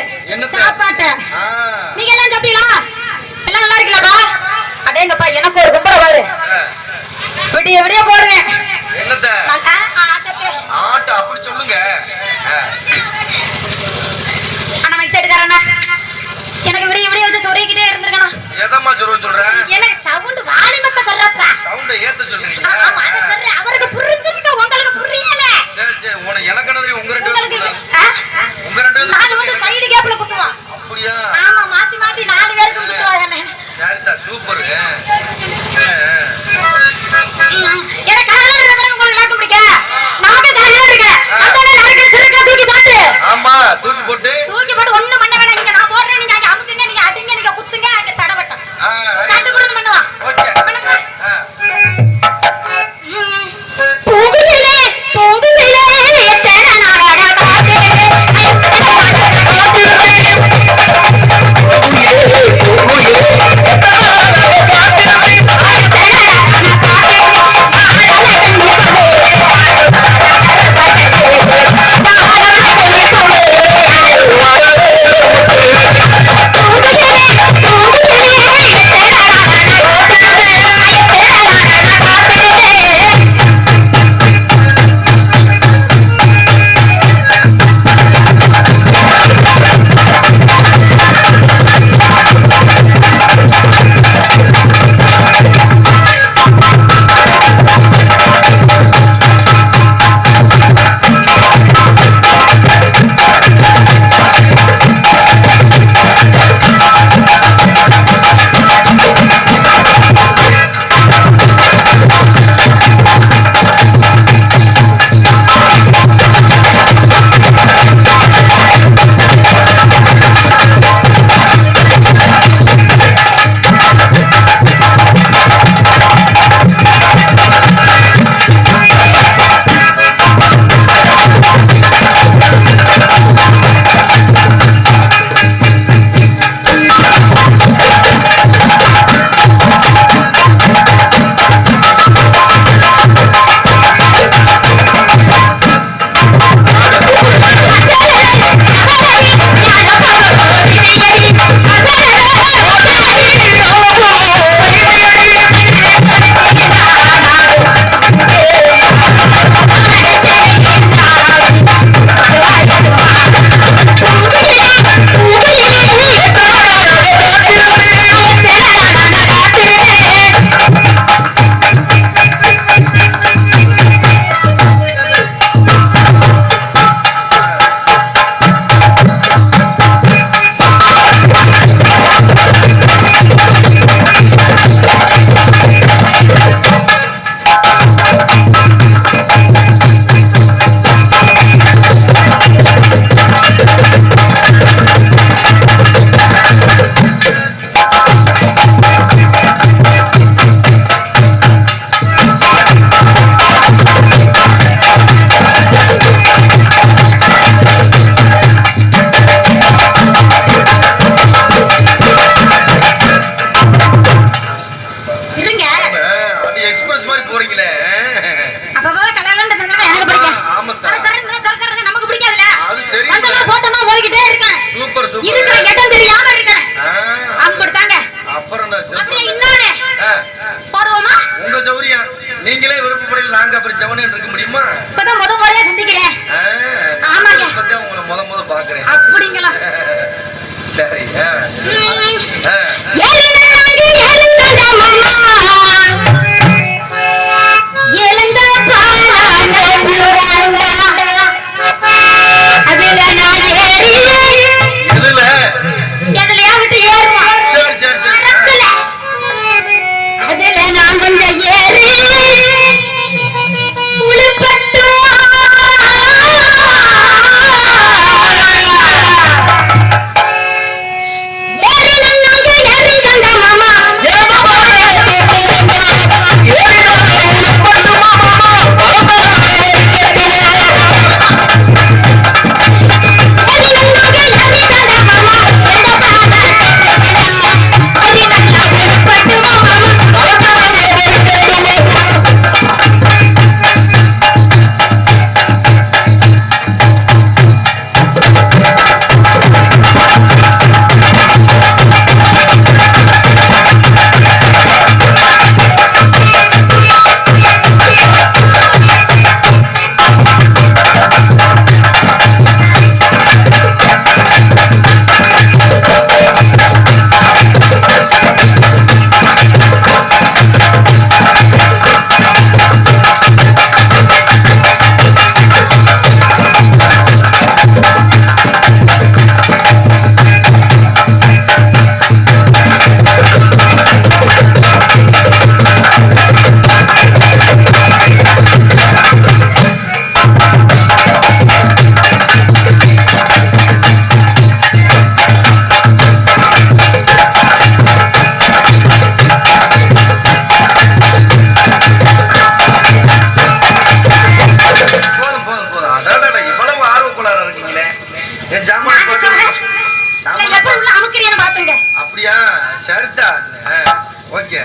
சாப்பிடுறது சாப்பாட்ட. நீங்க எல்லாம் சாப்பிட்டீங்களா? எல்லாம் நல்லா இருக்கீங்களா அடேங்கப்பா எனக்கு ஒரு கும்பல பாரு. விடிய விடிய போடுவேன். அப்படி சொல்லுங்க. ஆனா மைக் எடுக்காரண்ணா எனக்கு விடிய விடிய வந்து சொருகிட்டே இருந்திருக்கணும் எதம்மா சொருக சொல்றேன் எனக்கு சவுண்ட் வாலிமத்த சொல்றப்பா. சவுண்ட் ஏத்த அவருக்கு புரிஞ்சிருக்கு உங்களுக்கு புரியல. சரி செவனேன்னு இருக்க முடியுமா? அப்படியா? சரிதா ஓகே.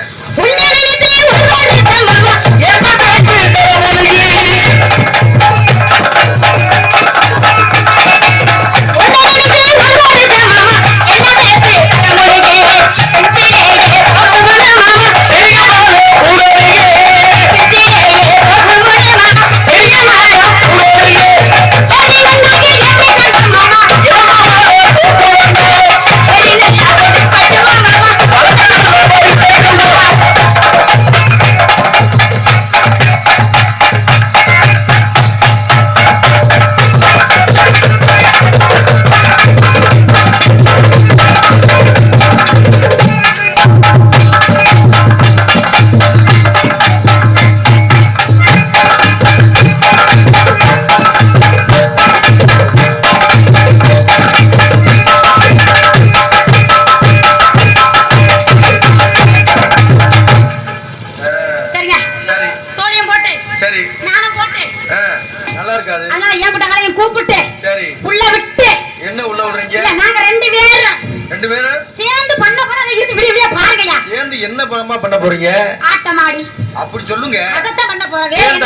என்ன படமா பண்ண போறீங்க? ஆட்டமாடி. அப்படி சொல்லுங்க. அதத்தான் பண்ண போறோம். சேர்ந்து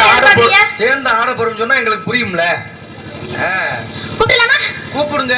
சேர்ந்து ஆட சொன்னா எங்களுக்கு புரியும்ல. கூப்பிடுங்க.